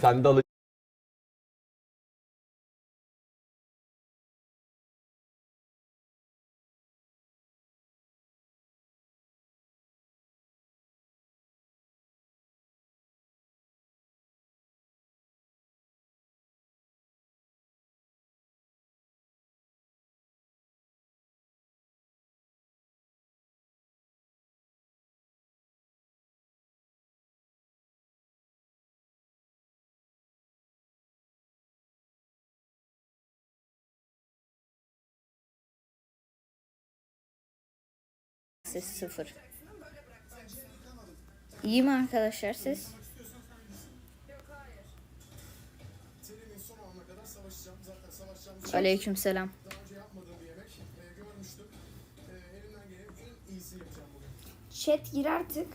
三刀的 Ses sıfır. İyi mi arkadaşlar ses? Aleyküm selam. Chat gir artık.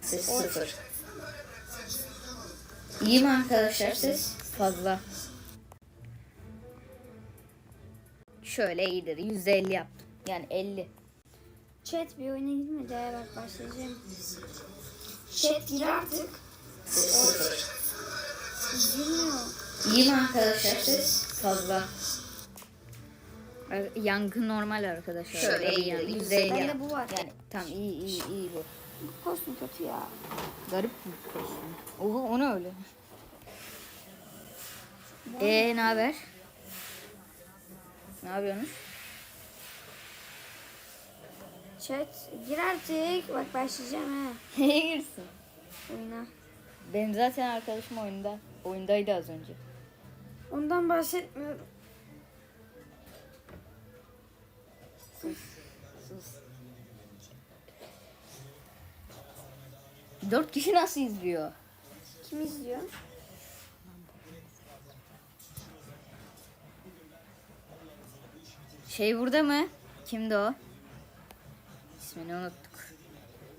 Ses sıfır. İyi mi arkadaşlar ses? Fazla. Şöyle iyidir. %50 yaptım. Yani 50. Chat bir oyuna girmedi. ya, Bak başlayacağım. Chat gir artık. Girmiyor. İyi mi arkadaşlar siz? Fazla. Yankı normal arkadaşlar. Şöyle iyi yani. Yüzde Bende bu var. Yani tam iyi iyi iyi bu. Bu kostüm kötü ya. Garip bir kostüm. Oha o ne öyle? Eee ne haber? Ne yapıyorsunuz? Chat gir artık. Bak başlayacağım ha. Neye girsin? Oyuna. Benim zaten arkadaşım oyunda. Oyundaydı az önce. Ondan bahsetmiyorum. Sus. Dört kişi nasıl izliyor? Kim izliyor? Şey burada mı? Kimdi o? İsmini unuttuk.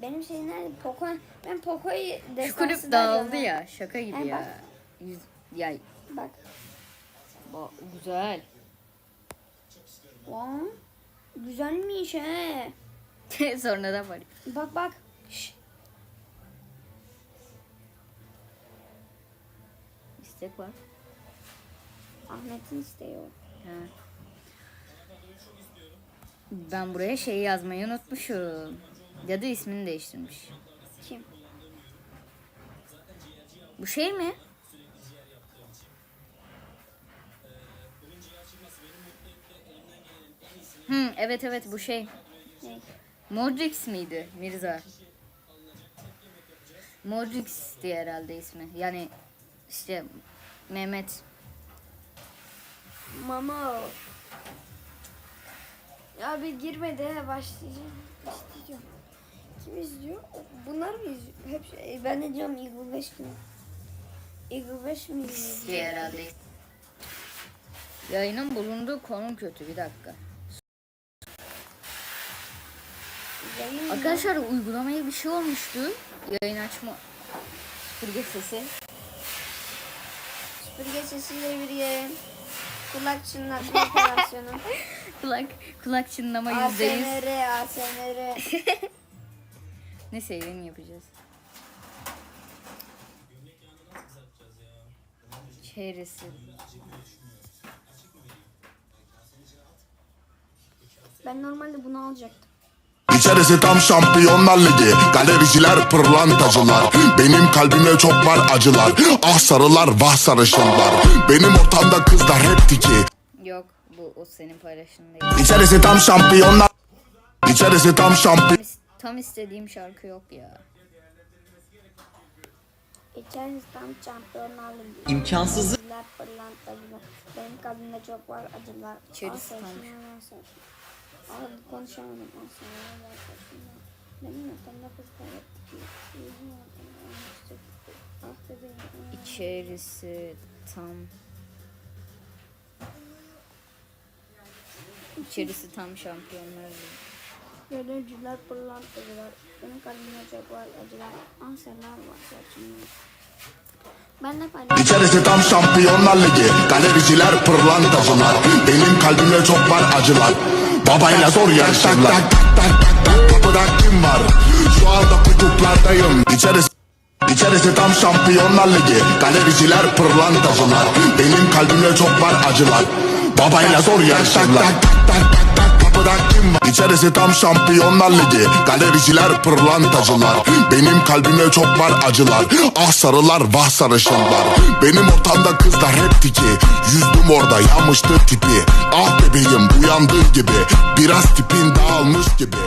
Benim şey nerede? Poco. Ben Poco'yu Şu kulüp da dağıldı ya. Şaka gibi He, ya. bak. Yüz, ya. Bak. bu- güzel. Lan. Güzelmiş he. Sonra da var. Bak bak. Şş. İstek var. Ahmet'in isteği o. Ha. Ben buraya şey yazmayı unutmuşum. Ya da ismini değiştirmiş. Kim? Bu şey mi? Hı, evet evet bu şey. Ne? Modrix miydi Mirza? Modrix diye herhalde ismi. Yani işte Mehmet. Mama. Ya bir girmedi he başlayacağım. İsteyeceğim. Kim izliyor? Bunlar mı izliyor? Hep şey- ben de diyorum Eagle 5 kim? Eagle 5 mi izliyor? herhalde. Yayının bulunduğu konum kötü bir dakika. Yayın mı? Arkadaşlar uygulamaya bir şey olmuştu. Yayın açma süpürge sesi. Süpürge sesiyle bir yayın. Kulak çınlatma operasyonu. Kulak kulak çınlama yüzde yüz. ASMR, ASMR. Neyse yayın yapacağız. Çeyresi. Ben normalde bunu alacaktım. İçerisi tam şampiyonlar ligi Galericiler pırlantacılar Benim kalbimde çok var acılar Ah sarılar vah sarışınlar Benim ortamda kızlar hep tiki Yok bu o senin paylaşımın değil. İçerisi tam şampiyonlar İçerisi tam şampiyon Tam, is- tam istediğim şarkı yok ya. İçerisi tam şampiyonlar ligi. İmkansızı. Benim kalbimde çok var acılar. İçerisi Al tam. Konuşamadım. Saçını. Benim ortamda kızlar hep tiki. Benim ortamda olmuştu. Ah bebeğim. İçerisi tam İçerisi tam şampiyonlar. Ligi. Galericiler, pırlantacılar. Benim kalbimde çok var acılar. Anserler var saçını. Ben de paylaştım. İçerisi tam şampiyonlar ligi Galericiler pırlantacılar Benim kalbimde çok var acılar Babayla zor yarışırlar. Kapıda kim var? Şu anda kutuplardayım İçerisi İçerisi tam şampiyonlar ligi. Galericiler pırlantacılar Benim kalbimde çok var acılar. Babayla zor yarışırlar Kapıda kim var? İçerisi tam şampiyonlar ligi. Galericiler pırlantacılar. Benim kalbimde çok var acılar. Ah sarılar vah sarışınlar. Benim ortamda kızlar hep tiki. Yüzdüm orada yanmıştı tipi. Ah bebeğim uyandığı gibi. Biraz tipin dağılmış gibi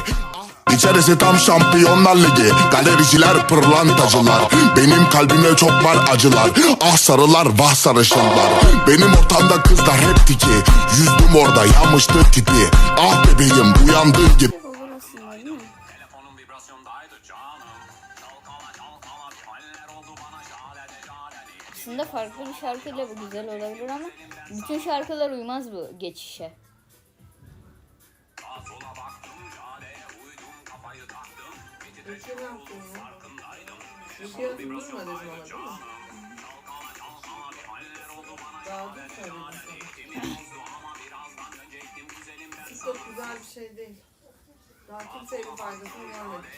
İçerisi tam şampiyonlar ligi. Galericiler pırlantacılar. Benim kalbimde çok var acılar. Ah sarılar vah sarışınlar. Benim ortamda kızlar hep tiki. Yüzdüm orada yanmıştı tipi. Ah bebeğim uyandığı gibi. Aslında farklı bir şarkıyla bu güzel olabilir ama bütün şarkılar uymaz bu geçişe. Ülke ne güzel bir şey değil. Daha kimseye bir faydasını görmedim.